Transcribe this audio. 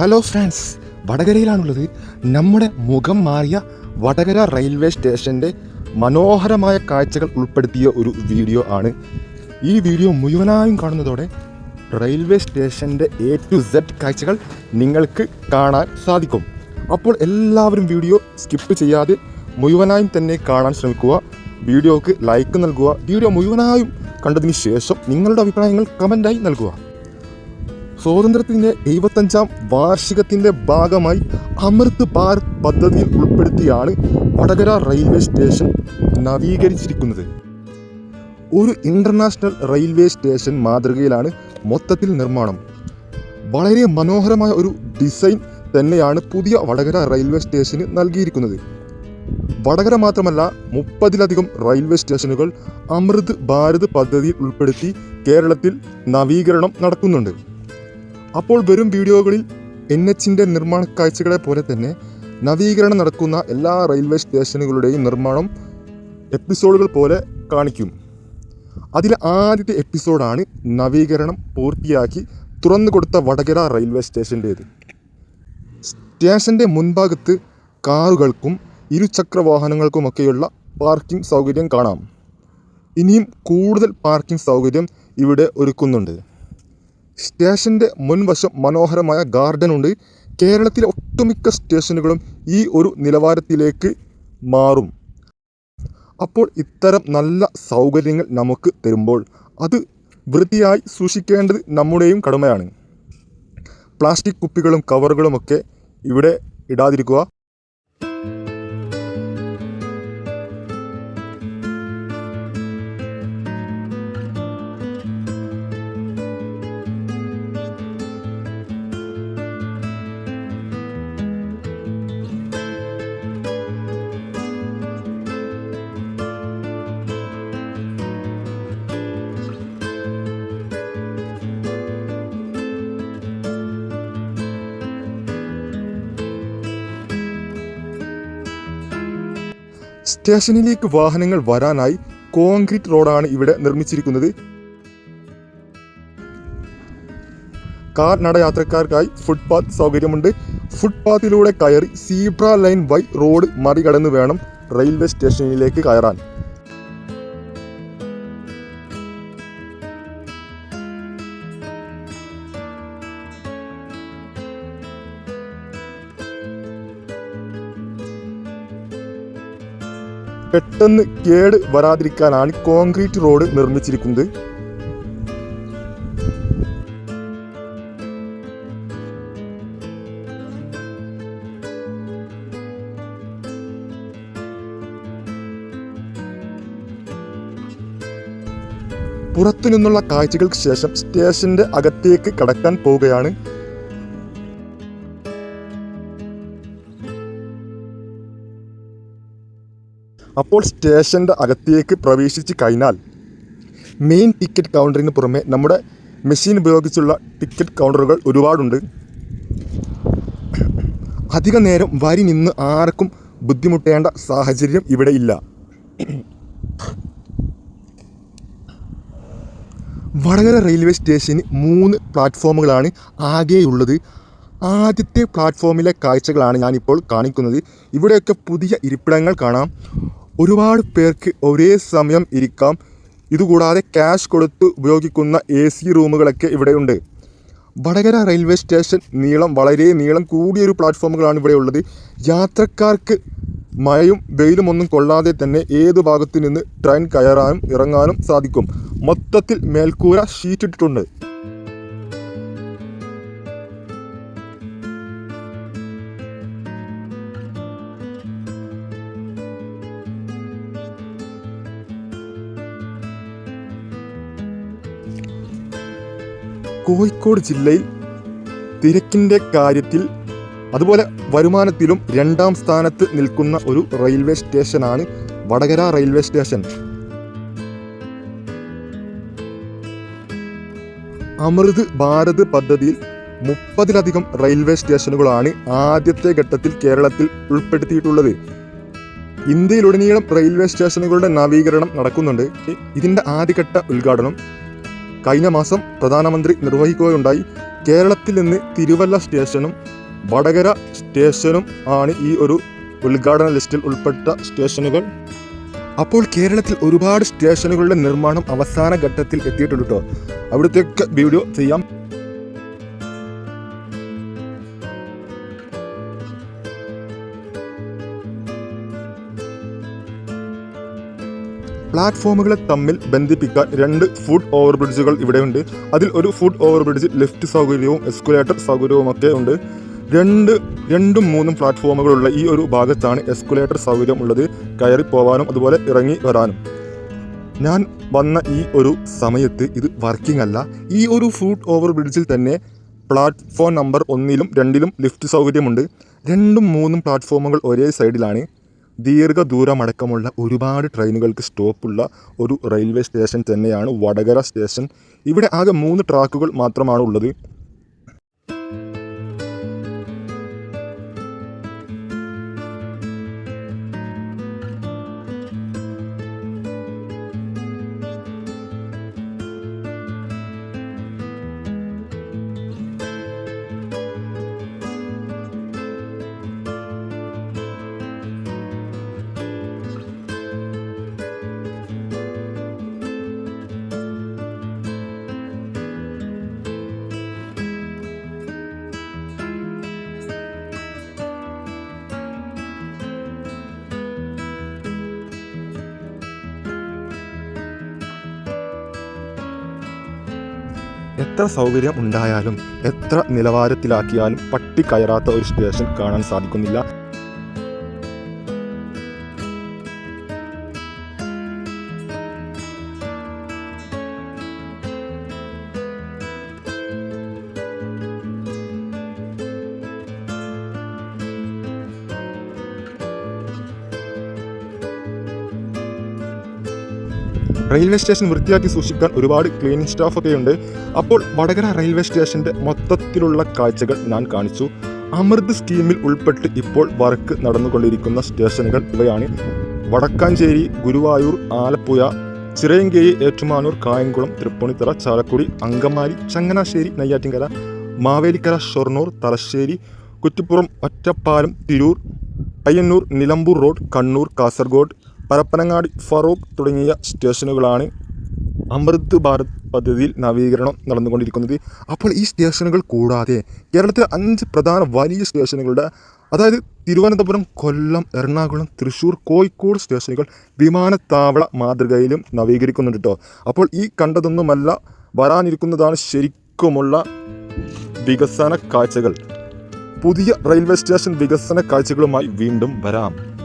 Hello friends വടകരയിലാണുള്ളത്. നമ്മുടെ മുഖം മാറിയ വടകര റെയിൽവേ സ്റ്റേഷന്റെ മനോഹരമായ കാഴ്ചകൾ ഉൾപ്പെടുത്തിയ ഒരു വീഡിയോ ആണ്. ഈ വീഡിയോ മുഴുവനായും കാണുന്നതോടെ റെയിൽവേ സ്റ്റേഷന്റെ എ ടു സെഡ് കാഴ്ചകൾ നിങ്ങൾക്ക് കാണാൻ സാധിക്കും. അപ്പോൾ എല്ലാവരും വീഡിയോ സ്കിപ്പ് ചെയ്യാതെ മുഴുവനായും തന്നെ കാണാൻ ശ്രമിക്കുക. വീഡിയോക്ക് ലൈക്ക് നൽകുക. വീഡിയോ മുഴുവനായും കണ്ടതിന് ശേഷം നിങ്ങളുടെ അഭിപ്രായങ്ങൾ കമന്റായി നൽകുക. സ്വാതന്ത്ര്യത്തിന്റെ എഴുപത്തഞ്ചാം വാർഷികത്തിന്റെ ഭാഗമായി അമൃത് ഭാരത് പദ്ധതിയിൽ ഉൾപ്പെടുത്തിയാണ് വടകര റെയിൽവേ സ്റ്റേഷൻ നവീകരിച്ചിരിക്കുന്നത്. ഒരു ഇന്റർനാഷണൽ റെയിൽവേ സ്റ്റേഷൻ മാതൃകയിലാണ് മൊത്തത്തിൽ നിർമ്മാണം. വളരെ മനോഹരമായ ഒരു ഡിസൈൻ തന്നെയാണ് പുതിയ വടകര റെയിൽവേ സ്റ്റേഷന് നൽകിയിരിക്കുന്നത്. വടകര മാത്രമല്ല മുപ്പതിലധികം റെയിൽവേ സ്റ്റേഷനുകൾ അമൃത് ഭാരത് പദ്ധതിയിൽ ഉൾപ്പെടുത്തി കേരളത്തിൽ നവീകരണം നടക്കുന്നുണ്ട്. അപ്പോൾ വരും വീഡിയോകളിൽ എൻ എച്ചിന്റെ നിർമ്മാണ കാഴ്ചകളെ പോലെ തന്നെ നവീകരണം നടക്കുന്ന എല്ലാ റെയിൽവേ സ്റ്റേഷനുകളുടെയും നിർമ്മാണം എപ്പിസോഡുകൾ പോലെ കാണിക്കും. അതിലെ ആദ്യത്തെ എപ്പിസോഡാണ് നവീകരണം പൂർത്തിയാക്കി തുറന്നു കൊടുത്ത വടകര റെയിൽവേ സ്റ്റേഷന്റേത് സ്റ്റേഷന്റെ മുൻഭാഗത്ത് കാറുകൾക്കും ഇരുചക്ര വാഹനങ്ങൾക്കുമൊക്കെയുള്ള പാർക്കിംഗ് സൗകര്യം കാണാം. ഇനിയും കൂടുതൽ പാർക്കിംഗ് സൗകര്യം ഇവിടെ ഒരുക്കുന്നുണ്ട്. സ്റ്റേഷന്റെ മുൻവശം മനോഹരമായ ഗാർഡൻ ഉണ്ട്. കേരളത്തിലെ ഒട്ടുമിക്ക സ്റ്റേഷനുകളും ഈ ഒരു നിലവാരത്തിലേക്ക് മാറും. അപ്പോൾ ഇത്തരം നല്ല സൗകര്യങ്ങൾ നമുക്ക് തരുമ്പോൾ അത് വൃത്തിയായി സൂക്ഷിക്കേണ്ടത് നമ്മുടെയും കടമയാണ്. പ്ലാസ്റ്റിക് കുപ്പികളും കവറുകളുമൊക്കെ ഇവിടെ ഇടാതിരിക്കുക. സ്റ്റേഷനിലേക്ക് വാഹനങ്ങൾ വരാനായി കോൺക്രീറ്റ് റോഡാണ് ഇവിടെ നിർമ്മിച്ചിരിക്കുന്നത്. കാർ നടയാത്രക്കാർക്കായി ഫുട്പാത്ത് സൗകര്യമുണ്ട്. ഫുട്പാത്തിലൂടെ കയറി സീബ്ര ലൈൻ വൈ റോഡ് മറികടന്ന് വേണം റെയിൽവേ സ്റ്റേഷനിലേക്ക് കയറാൻ. പെട്ടെന്ന് കേട് വരാതിരിക്കാനാണ് കോൺക്രീറ്റ് റോഡ് നിർമ്മിച്ചിരിക്കുന്നത്. പുറത്തു നിന്നുള്ള കാഴ്ചകൾക്ക് ശേഷം സ്റ്റേഷന്റെ അകത്തേക്ക് കടക്കാൻ പോവുകയാണ് അപ്പോൾ സ്റ്റേഷന്റെ അകത്തേക്ക് പ്രവേശിച്ച് കഴിഞ്ഞാൽ മെയിൻ ടിക്കറ്റ് കൗണ്ടറിന് പുറമെ നമ്മുടെ മെഷീൻ ഉപയോഗിച്ചുള്ള ടിക്കറ്റ് കൗണ്ടറുകൾ ഒരുപാടുണ്ട്. അധിക നേരം വരി നിന്ന് ആർക്കും ബുദ്ധിമുട്ടേണ്ട സാഹചര്യം ഇവിടെ ഇല്ല. വടകര റെയിൽവേ സ്റ്റേഷന് മൂന്ന് പ്ലാറ്റ്ഫോമുകളാണ് ആകെയുള്ളത്. ആദ്യത്തെ പ്ലാറ്റ്ഫോമിലെ കാഴ്ചകളാണ് ഞാനിപ്പോൾ കാണിക്കുന്നത്. ഇവിടെയൊക്കെ പുതിയ ഇരിപ്പിടങ്ങൾ കാണാം. ഒരുപാട് പേർക്ക് ഒരേ സമയം ഇരിക്കാം. ഇതുകൂടാതെ ക്യാഷ് കൊടുത്ത് ഉപയോഗിക്കുന്ന എ സി റൂമുകളൊക്കെ ഇവിടെയുണ്ട്. വടകര റെയിൽവേ സ്റ്റേഷൻ നീളം വളരെ നീളം കൂടിയൊരു പ്ലാറ്റ്ഫോമുകളാണ് ഇവിടെ ഉള്ളത് യാത്രക്കാർക്ക് മഴയും വെയിലും ഒന്നും കൊള്ളാതെ തന്നെ ഏത് ഭാഗത്തു നിന്ന് ട്രെയിൻ കയറാനും ഇറങ്ങാനും സാധിക്കും. മൊത്തത്തിൽ മേൽക്കൂര ഷീറ്റിട്ടിട്ടുണ്ട് കോഴിക്കോട് ജില്ലയിൽ തിരക്കിന്റെ കാര്യത്തിൽ അതുപോലെ വരുമാനത്തിലും രണ്ടാം സ്ഥാനത്ത് നിൽക്കുന്ന ഒരു റെയിൽവേ സ്റ്റേഷനാണ് വടകര റെയിൽവേ സ്റ്റേഷൻ. അമൃത് ഭാരത് പദ്ധതിയിൽ മുപ്പതിലധികം റെയിൽവേ സ്റ്റേഷനുകളാണ് ആദ്യത്തെ ഘട്ടത്തിൽ കേരളത്തിൽ ഉൾപ്പെടുത്തിയിട്ടുള്ളത്. ഇന്ത്യയിലുടനീളം റെയിൽവേ സ്റ്റേഷനുകളുടെ നവീകരണം നടക്കുന്നുണ്ട്. ഇതിന്റെ ആദ്യഘട്ട ഉദ്ഘാടനം കഴിഞ്ഞ മാസം പ്രധാനമന്ത്രി നിർവഹിക്കുകയുണ്ടായി. കേരളത്തിൽ നിന്ന് തിരുവല്ല സ്റ്റേഷനും വടകര സ്റ്റേഷനും ആണ് ഈ ഒരു ഉദ്ഘാടന ലിസ്റ്റിൽ ഉൾപ്പെട്ട സ്റ്റേഷനുകൾ. അപ്പോൾ കേരളത്തിൽ ഒരുപാട് സ്റ്റേഷനുകളുടെ നിർമ്മാണം അവസാന ഘട്ടത്തിൽ എത്തിയിട്ടുണ്ട് കേട്ടോ അവിടുത്തെയൊക്കെ വീഡിയോ ചെയ്യാം. പ്ലാറ്റ്ഫോമുകളെ തമ്മിൽ ബന്ധിപ്പിക്കാൻ രണ്ട് ഫുഡ് ഓവർ ബ്രിഡ്ജുകൾ ഇവിടെയുണ്ട്. അതിൽ ഒരു ഫുഡ് ഓവർ ബ്രിഡ്ജ് ലിഫ്റ്റ് സൗകര്യവും എസ്കുലേറ്റർ സൗകര്യവും ഒക്കെ ഉണ്ട്. രണ്ട് രണ്ടും മൂന്നും പ്ലാറ്റ്ഫോമുകളുള്ള ഈ ഒരു ഭാഗത്താണ് എസ്കുലേറ്റർ സൗകര്യം ഉള്ളത്. കയറി പോവാനും അതുപോലെ ഇറങ്ങി വരാനും. ഞാൻ വന്ന ഈ ഒരു സമയത്ത് ഇത് വർക്കിംഗ് അല്ല. ഈ ഒരു ഫുഡ് ഓവർ ബ്രിഡ്ജിൽ തന്നെ പ്ലാറ്റ്ഫോം നമ്പർ ഒന്നിലും രണ്ടിലും ലിഫ്റ്റ് സൗകര്യമുണ്ട്. രണ്ടും മൂന്നും പ്ലാറ്റ്ഫോമുകൾ ഒരേ സൈഡിലാണ് ദീർഘദൂരമടക്കമുള്ള ഒരുപാട് ട്രെയിനുകൾക്ക് സ്റ്റോപ്പുള്ള ഒരു റെയിൽവേ സ്റ്റേഷൻ തന്നെയാണ് വടകര സ്റ്റേഷൻ. ഇവിടെ ആകെ മൂന്ന് ട്രാക്കുകൾ മാത്രമാണ് ഉള്ളത്. എത്ര സൗകര്യം ഉണ്ടായാലും എത്ര നിലവാരത്തിലാക്കിയാലും പട്ടി കയറാത്ത ഒരു സ്റ്റേഷൻ കാണാൻ സാധിക്കുന്നില്ല. റെയിൽവേ സ്റ്റേഷൻ വൃത്തിയാക്കി സൂക്ഷിക്കാൻ ഒരുപാട് ക്ലീനിങ് സ്റ്റാഫൊക്കെ ഉണ്ട്. അപ്പോൾ വടകര റെയിൽവേ സ്റ്റേഷന്റെ മൊത്തത്തിലുള്ള കാഴ്ചകൾ ഞാൻ കാണിച്ചു. അമൃത് സ്കീമിൽ ഉൾപ്പെട്ട് ഇപ്പോൾ വർക്ക് നടന്നുകൊണ്ടിരിക്കുന്ന സ്റ്റേഷനുകൾ ഇവയാണ്. വടക്കാഞ്ചേരി ഗുരുവായൂർ ആലപ്പുഴ ചിറയങ്കേരി ഏറ്റുമാനൂർ കായംകുളം തൃപ്പൂണിത്തറ ചാലക്കുടി അങ്കമാലി ചങ്ങനാശ്ശേരി നെയ്യാറ്റിൻകര മാവേലിക്കര ഷൊർണൂർ തലശ്ശേരി കുറ്റിപ്പുറം ഒറ്റപ്പാലം തിരൂർ പയ്യന്നൂർ നിലമ്പൂർ റോഡ് കണ്ണൂർ കാസർഗോഡ് പരപ്പനങ്ങാടി ഫറൂഖ് തുടങ്ങിയ സ്റ്റേഷനുകളാണ് അമൃത് ഭാരത് പദ്ധതിയിൽ നവീകരണം നടന്നുകൊണ്ടിരിക്കുന്നത്. അപ്പോൾ ഈ സ്റ്റേഷനുകൾ കൂടാതെ കേരളത്തിലെ അഞ്ച് പ്രധാന വലിയ സ്റ്റേഷനുകളുടെ അതായത് തിരുവനന്തപുരം കൊല്ലം എറണാകുളം തൃശ്ശൂർ കോഴിക്കോട് സ്റ്റേഷനുകൾ വിമാനത്താവള മാതൃകയിലും നവീകരിക്കുന്നുണ്ട് കേട്ടോ അപ്പോൾ ഈ കണ്ടതൊന്നുമല്ല വരാനിരിക്കുന്നതാണ് ശരിക്കുമുള്ള വികസന കാഴ്ചകൾ. പുതിയ റെയിൽവേ സ്റ്റേഷൻ വികസന കാഴ്ചകളുമായി വീണ്ടും വരാം.